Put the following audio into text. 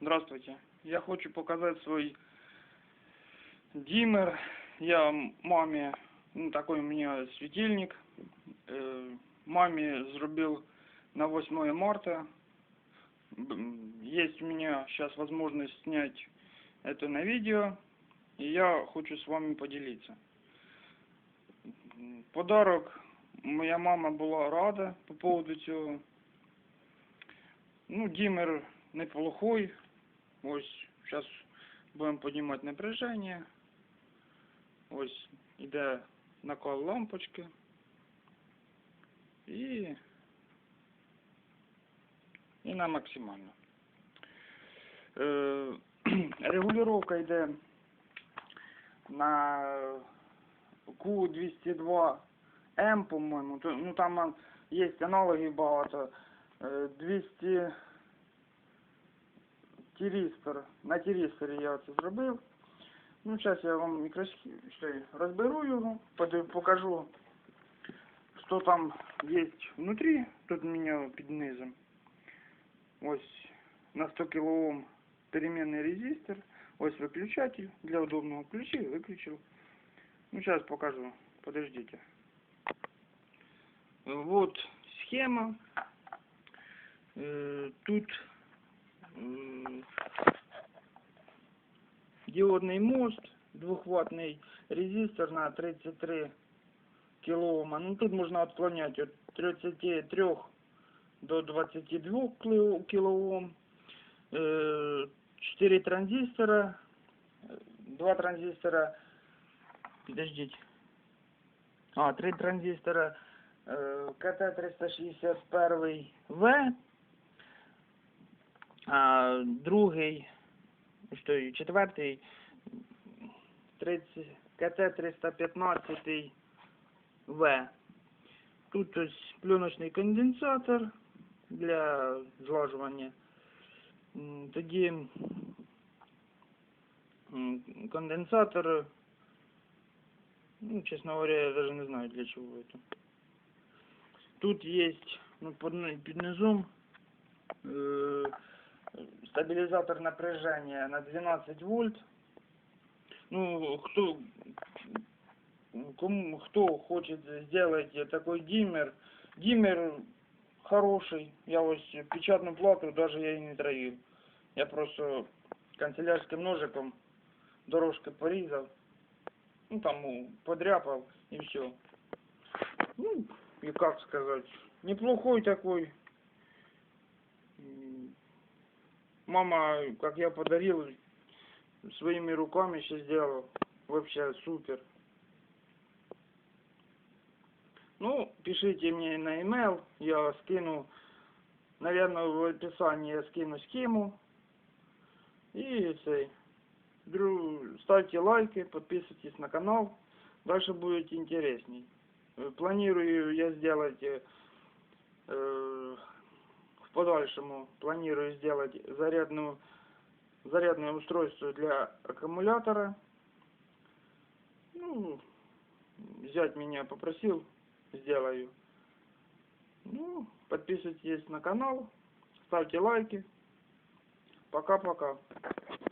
Здравствуйте. Я хочу показать свой диммер. Я м- мамі, ну такой у меня светильник. Э, маме зробил на 8 марта. Есть у меня сейчас возможность снять это на видео. И я хочу с вами поделиться. Подарок моя мама була рада по поводу цього. Ну, диммер неплохой. Ось, зараз будемо піднімати напряження. Ось іде накал лампочки. І, і на максимально. Е, регулювання йде на Q202M, по-моєму. Ну там є аналоги багато. Е, 200 тірістор. На тірісторі я це зробив. Ну, зараз я вам мікросхему розберу його, поди- покажу, що там є внутрі. Тут у мене під низом. Ось на 100 кОм переменний резистор. Ось выключатель. Для удобного включил, выключил. Ну, сейчас покажу. Подождите. Вот схема. Э, Тут м, диодный мост, двухваттный резистор на 33 килоома. Ну, тут можно отклонять от 33 до 22 кило- килоом. Э, 4 транзистора, два транзистора, подождите, а, три транзистора э, КТ-361В, а другий, що, четвертий, 30, КТ-315В. Тут ось пленочний конденсатор для злажування. Тоді конденсатор, ну, честно говоря, я даже не знаю для чего это. Тут есть, ну, ни- под низом э, стабилизатор напряжения на 12 вольт. Ну, кто, кому, кто хочет сделать такой диммер, диммер хороший. Я вот печатную плату даже я и не троил. Я просто канцелярским ножиком дорожкой порезал. Ну, там подряпал и все. Ну, и как сказать, неплохой такой. Мама, как я подарил, своими руками еще сделал. Вообще супер. Ну, пишите мне на e-mail, я скину, наверное, в описании я скину схему. И. Дру- ставьте лайки, подписывайтесь на канал, дальше будет интересней. Планирую я сделать э, в подальшему, планирую сделать зарядную, зарядное устройство для аккумулятора. Ну, взять меня попросил, сделаю. Ну, подписывайтесь на канал, ставьте лайки. Пока-пока.